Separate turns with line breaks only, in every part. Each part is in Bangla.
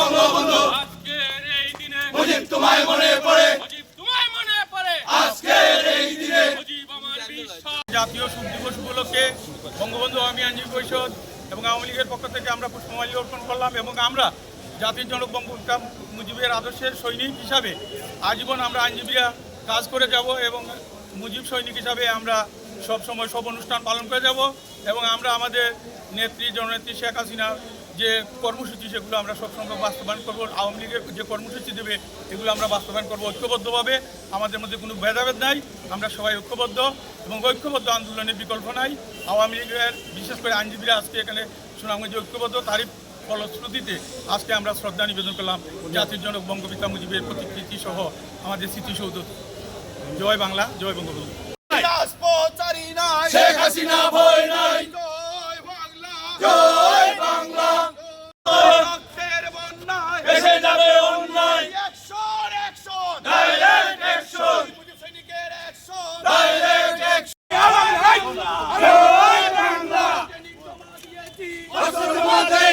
বঙ্গবন্ধু।
আজকের এই দিনে
মুজিব তোমায় মনে পড়ে।
মুজিব তোমায় মনে পড়ে।
আজকের এই দিনে।
মুজিব আমার বিশ্বাস। জাতীয় শোক দিবস উপলক্ষে বঙ্গবন্ধু আওয়ামী আইনজীবী পরিষদ এবং আওয়ামী লীগের পক্ষ থেকে আমরা পুষ্পমাল্য অর্পণ করলাম এবং আমরা জাতির জনক বঙ্গবন্ধু মুজিবের আদর্শের সৈনিক হিসাবে আজীবন আমরা আইনজীবীরা কাজ করে যাব এবং মুজিব সৈনিক হিসাবে আমরা সব সময় সব অনুষ্ঠান পালন করে যাব এবং আমরা আমাদের নেত্রী জননেত্রী শেখ হাসিনার যে কর্মসূচি, সেগুলো আমরা সবসময় বাস্তবায়ন করব। আওয়ামী লীগের যে কর্মসূচি দেবে, এগুলো আমরা বাস্তবায়ন করব ঐক্যবদ্ধভাবে। আমাদের মধ্যে কোনো ভেদাভেদ নাই, আমরা সবাই ঐক্যবদ্ধ এবং ঐক্যবদ্ধ আন্দোলনের বিকল্প নাই। আওয়ামী লীগের বিশেষ করে আইনজীবীরা আজকে এখানে সুনামগঞ্জে ঐক্যবদ্ধ তারই ফলশ্রুতিতে আজকে আমরা শ্রদ্ধা নিবেদন করলাম জাতির জনক বঙ্গপিতা মুজিবের প্রতিকৃতি সহ আমাদের স্মৃতিসৌধ। জয় বাংলা, জয় বঙ্গবন্ধু।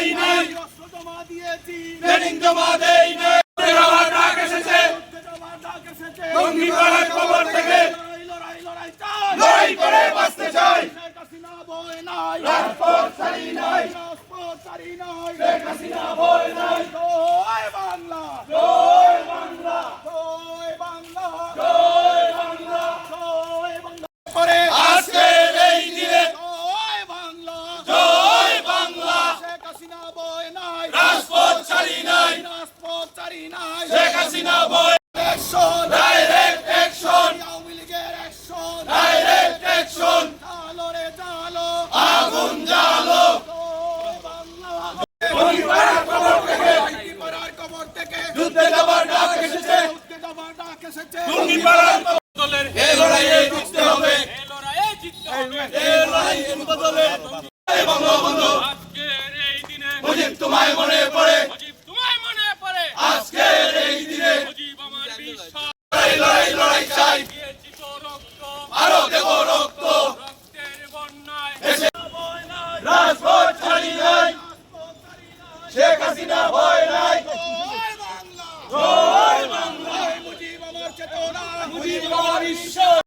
দেই নাই।
জমা দিয়েছি
ট্রেনিং জমা দেই নাই। আমার ডাক এসেছে। জঙ্গি খবর থেকে।
লড়াই লড়াই লড়াই চাই
লড়াই করে বাঁচতে চাই।
শেখ হাসিনা নাই।
রাজপথ ছাড়ি নাই। শেখ হাসিনা ভয় ছাড়ি নাই।
রাজপথচারী নাই
শেখ হাসিনা ভয়
অ্যাকশন
ডাইরেক্ট অ্যাকশন
আওয়ামী লীগের অ্যাকশন
ডাইরেক্ট অ্যাকশন
চালো রে চালো
আগুন জ্বালো। যুদ্ধে যাবার ডাক এসেছে।
উঠতে যাবার ডাক এসেছে।
এই লড়াইয়ে মুজিব
আমার বিশ্বাস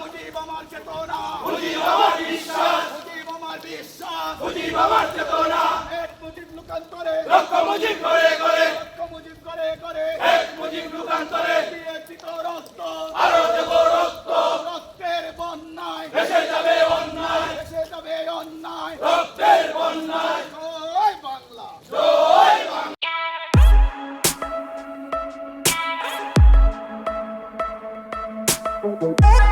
মুজিব আমার চেতনা
মুজিব আমার বিশ্বাস
মুজিব আমার
বিশ্বাস
মুজিব আমার
চেতনা
এক মুজিব লুকান্তরে
লক্ষ মুজিব করে করে
লক্ষ মুজিব করে করে
এক মুজিব লুকান্তরে
দিয়েছি তো রক্ত
আরও দেব রক্ত
রক্তের বন্যায়
এসে যাবে অন্যায়।
এসে যাবে অন্যায়।
রক্তের বন্যায়।
Oh.